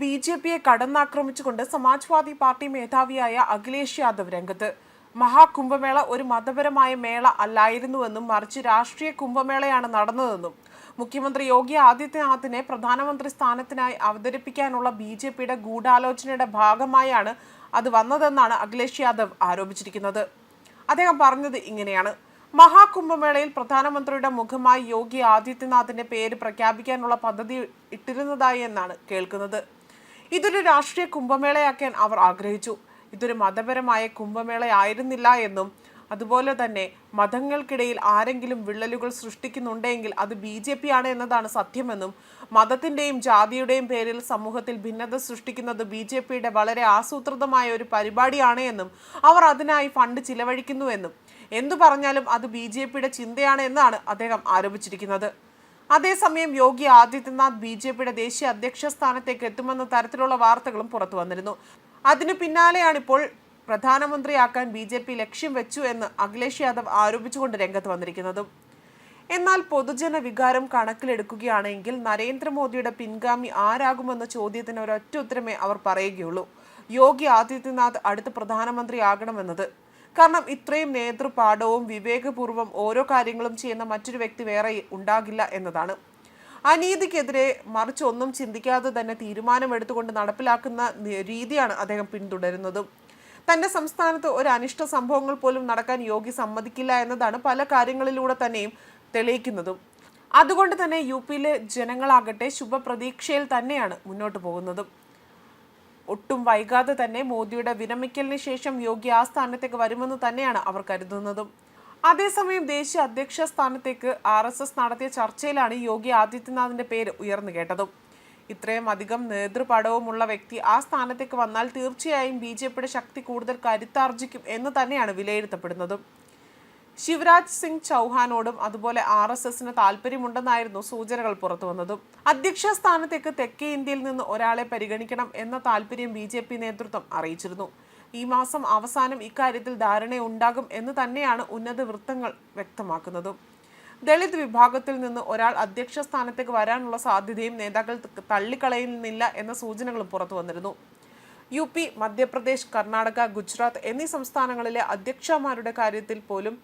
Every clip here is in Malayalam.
ബി ജെ പിയെ കടന്നാക്രമിച്ചുകൊണ്ട് സമാജ്വാദി പാർട്ടി മേധാവിയായ അഖിലേഷ് യാദവ് രംഗത്ത്. മഹാകുംഭമേള ഒരു മതപരമായ മേള അല്ലായിരുന്നുവെന്നും മറിച്ച് രാഷ്ട്രീയ കുംഭമേളയാണ് നടന്നതെന്നും മുഖ്യമന്ത്രി യോഗി ആദിത്യനാഥിനെ പ്രധാനമന്ത്രി സ്ഥാനത്തിനായി അവതരിപ്പിക്കാനുള്ള ബി ജെ പിയുടെ ഗൂഢാലോചനയുടെ ഭാഗമായാണ് അത് വന്നതെന്നാണ് അഖിലേഷ് യാദവ് ആരോപിച്ചിരിക്കുന്നത്. അദ്ദേഹം പറഞ്ഞത് ഇങ്ങനെയാണ്. മഹാകുംഭമേളയിൽ പ്രധാനമന്ത്രിയുടെ മുഖമായി യോഗി ആദിത്യനാഥിന്റെ പേര് പ്രഖ്യാപിക്കാനുള്ള പദ്ധതി ഇട്ടിരുന്നതായി എന്നാണ് കേൾക്കുന്നത്. ഇതൊരു രാഷ്ട്രീയ കുംഭമേളയാക്കാൻ അവർ ആഗ്രഹിച്ചു. ഇതൊരു മതപരമായ കുംഭമേളയായിരുന്നില്ല എന്നും അതുപോലെ തന്നെ മതങ്ങൾക്കിടയിൽ ആരെങ്കിലും വിള്ളലുകൾ സൃഷ്ടിക്കുന്നുണ്ടെങ്കിൽ അത് ബി ജെ പി ആണ് എന്നതാണ് സത്യമെന്നും മതത്തിന്റെയും ജാതിയുടെയും പേരിൽ സമൂഹത്തിൽ ഭിന്നത സൃഷ്ടിക്കുന്നത് ബി ജെ പിയുടെ വളരെ ആസൂത്രിതമായ ഒരു പരിപാടിയാണ് എന്നും അവർ അതിനായി ഫണ്ട് ചിലവഴിക്കുന്നുവെന്നും എന്തു പറഞ്ഞാലും അത് ബി ജെ പിയുടെ ചിന്തയാണ് എന്നാണ് അദ്ദേഹം ആരോപിച്ചിരിക്കുന്നത്. അതേസമയം യോഗി ആദിത്യനാഥ് ബി ജെ പിയുടെ ദേശീയ അധ്യക്ഷ സ്ഥാനത്തേക്ക് എത്തുമെന്ന തരത്തിലുള്ള വാർത്തകളും പുറത്തു വന്നിരുന്നു. അതിനു പിന്നാലെയാണിപ്പോൾ പ്രധാനമന്ത്രിയാക്കാൻ ബി ജെ പി ലക്ഷ്യം വെച്ചു എന്ന് അഖിലേഷ് യാദവ് ആരോപിച്ചുകൊണ്ട് രംഗത്ത് വന്നിരിക്കുന്നതും. എന്നാൽ പൊതുജന വികാരം കണക്കിലെടുക്കുകയാണെങ്കിൽ നരേന്ദ്രമോദിയുടെ പിൻഗാമി ആരാകുമെന്ന ചോദ്യത്തിന് ഒരൊറ്റ ഉത്തരമേ അവർ പറയുകയുള്ളൂ. യോഗി ആദിത്യനാഥ് അടുത്ത പ്രധാനമന്ത്രിയാകണമെന്നത് കാരണം ഇത്രയും നേതൃപാഠവും വിവേകപൂർവം ഓരോ കാര്യങ്ങളും ചെയ്യുന്ന മറ്റൊരു വ്യക്തി വേറെ ഉണ്ടാകില്ല എന്നതാണ്. അനീതിക്കെതിരെ മറിച്ച് ഒന്നും ചിന്തിക്കാതെ തന്നെ തീരുമാനമെടുത്തുകൊണ്ട് നടപ്പിലാക്കുന്ന രീതിയാണ് അദ്ദേഹം പിന്തുടരുന്നതും. തന്റെ സംസ്ഥാനത്ത് ഒരു അനിഷ്ട സംഭവങ്ങൾ പോലും നടക്കാൻ യോഗി സമ്മതിക്കില്ല എന്നതാണ് പല കാര്യങ്ങളിലൂടെ തന്നെയും തെളിയിക്കുന്നതും. അതുകൊണ്ട് തന്നെ യു പിയിലെ ജനങ്ങളാകട്ടെ ശുഭപ്രതീക്ഷയിൽ തന്നെയാണ് മുന്നോട്ട് പോകുന്നതും. ഒട്ടും വൈകാതെ തന്നെ മോദിയുടെ വിരമിക്കലിന് ശേഷം യോഗി ആ സ്ഥാനത്തേക്ക് വരുമെന്ന് തന്നെയാണ് അവർ കരുതുന്നതും. അതേസമയം ദേശീയ അധ്യക്ഷ സ്ഥാനത്തേക്ക് ആർ എസ് എസ് നടത്തിയ ചർച്ചയിലാണ് യോഗി ആദിത്യനാഥിന്റെ പേര് ഉയർന്നു കേട്ടതും. ഇത്രയും അധികം നേതൃപടവുമുള്ള വ്യക്തി ആ സ്ഥാനത്തേക്ക് വന്നാൽ തീർച്ചയായും ബി ജെ പിയുടെ ശക്തി കൂടുതൽ കരുത്താർജിക്കും എന്ന് തന്നെയാണ് വിലയിരുത്തപ്പെടുന്നതും. ശിവരാജ് സിംഗ് ചൗഹാനോടും അതുപോലെ ആർ എസ് എസിന് താല്പര്യമുണ്ടെന്നായിരുന്നു സൂചനകൾ പുറത്തുവന്നതും അധ്യക്ഷ സ്ഥാനത്തേക്ക് തെക്കേ ഇന്ത്യയിൽ നിന്ന് ഒരാളെ പരിഗണിക്കണം എന്ന താല്പര്യം ബി ജെ പി നേതൃത്വം അറിയിച്ചിരുന്നു. ഈ മാസം അവസാനം ഇക്കാര്യത്തിൽ ധാരണയുണ്ടാകും എന്ന് തന്നെയാണ് ഉന്നത വൃത്തങ്ങൾ വ്യക്തമാക്കുന്നതും. ദളിത് വിഭാഗത്തിൽ നിന്ന് ഒരാൾ അധ്യക്ഷ സ്ഥാനത്തേക്ക് വരാനുള്ള സാധ്യതയും നേതാക്കൾ തള്ളിക്കളയുന്നില്ല എന്ന സൂചനകളും പുറത്തു വന്നിരുന്നു. യു പി മധ്യപ്രദേശ് കർണാടക ഗുജറാത്ത് എന്നീ സംസ്ഥാനങ്ങളിലെ അധ്യക്ഷമാരുടെ കാര്യത്തിൽ പോലും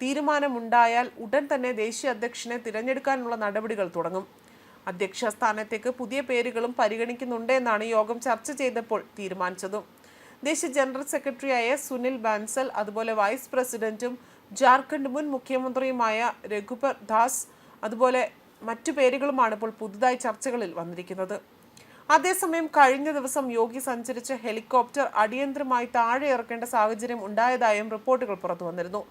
തീരുമാനമുണ്ടായാൽ ഉടൻ തന്നെ ദേശീയ അധ്യക്ഷനെ തിരഞ്ഞെടുക്കാനുള്ള നടപടികൾ തുടങ്ങും. അധ്യക്ഷ സ്ഥാനത്തേക്ക് പുതിയ പേരുകളും പരിഗണിക്കുന്നുണ്ട് എന്നാണ് യോഗം ചർച്ച ചെയ്തപ്പോൾ തീരുമാനിച്ചതും. ദേശീയ ജനറൽ സെക്രട്ടറിയായ സുനിൽ ബാൻസൽ അതുപോലെ വൈസ് പ്രസിഡന്റും ജാർഖണ്ഡ് മുൻ മുഖ്യമന്ത്രിയുമായ രഘുബർ ദാസ് അതുപോലെ മറ്റു പേരുകളുമാണ് ഇപ്പോൾ പുതുതായി ചർച്ചകളിൽ വന്നിരിക്കുന്നത്. അതേസമയം കഴിഞ്ഞ ദിവസം യോഗി സഞ്ചരിച്ച ഹെലികോപ്റ്റർ അടിയന്തരമായി താഴെ ഇറക്കേണ്ട സാഹചര്യം ഉണ്ടായതായും റിപ്പോർട്ടുകൾ പുറത്തു വന്നിരുന്നു.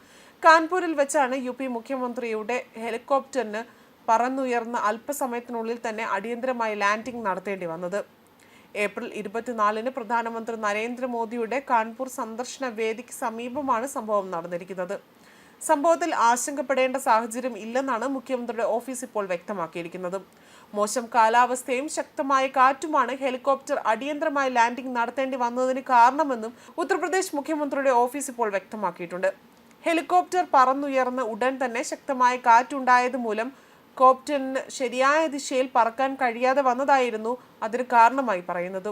കാൺപൂരിൽ വെച്ചാണ് യു പി മുഖ്യമന്ത്രിയുടെ ഹെലികോപ്റ്ററിന് പറന്നുയർന്ന അല്പസമയത്തിനുള്ളിൽ തന്നെ അടിയന്തരമായി ലാൻഡിംഗ് നടത്തേണ്ടി വന്നത്. ഏപ്രിൽ ഇരുപത്തിനാലിന് പ്രധാനമന്ത്രി നരേന്ദ്രമോദിയുടെ കാൺപൂർ സന്ദർശന വേദിക്ക് സമീപമാണ് സംഭവം നടന്നിരിക്കുന്നത്. സംഭവത്തിൽ ആശങ്കപ്പെടേണ്ട സാഹചര്യം ഇല്ലെന്നാണ് മുഖ്യമന്ത്രിയുടെ ഓഫീസ് ഇപ്പോൾ വ്യക്തമാക്കിയിരിക്കുന്നത്. മോശം കാലാവസ്ഥയും ശക്തമായ കാറ്റുമാണ് ഹെലികോപ്റ്റർ അടിയന്തരമായി ലാൻഡിംഗ് നടത്തേണ്ടി വന്നതിന് കാരണമെന്നും ഉത്തർപ്രദേശ് മുഖ്യമന്ത്രിയുടെ ഓഫീസ് ഇപ്പോൾ വ്യക്തമാക്കിയിട്ടുണ്ട്. ഹെലികോപ്റ്റർ പറന്നുയർന്ന് ഉടൻ തന്നെ ശക്തമായ കാറ്റുണ്ടായത് മൂലം കോപ്റ്ററിന് ശരിയായ ദിശയിൽ പറക്കാൻ കഴിയാതെ വന്നതായിരുന്നു അതിന് കാരണമായി പറയുന്നത്.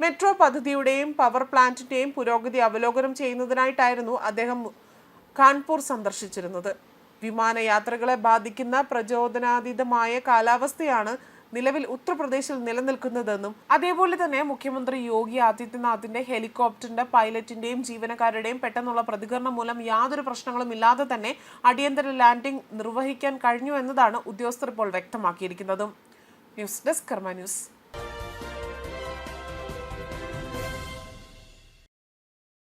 മെട്രോ പദ്ധതിയുടെയും പവർ പ്ലാന്റിന്റെയും പുരോഗതി അവലോകനം ചെയ്യുന്നതിനായിട്ടായിരുന്നു അദ്ദേഹം കാൺപൂർ സന്ദർശിച്ചിരുന്നത്. വിമാനയാത്രകളെ ബാധിക്കുന്ന പ്രചോദനാതീതമായ കാലാവസ്ഥയാണ് നിലവിൽ ഉത്തർപ്രദേശിൽ നിലനിൽക്കുന്നതെന്നും അതേപോലെ തന്നെ മുഖ്യമന്ത്രി യോഗി ആദിത്യനാഥിന്റെ ഹെലികോപ്റ്ററിന്റെ പൈലറ്റിന്റെയും ജീവനക്കാരുടെയും പെട്ടെന്നുള്ള പ്രതികരണം മൂലം യാതൊരു പ്രശ്നങ്ങളും ഇല്ലാതെ തന്നെ അടിയന്തര ലാൻഡിംഗ് നിർവഹിക്കാൻ കഴിഞ്ഞു എന്നതാണ് ഉദ്യോഗസ്ഥർ ഇപ്പോൾ വ്യക്തമാക്കിയിരിക്കുന്നതും. News desk Karma news.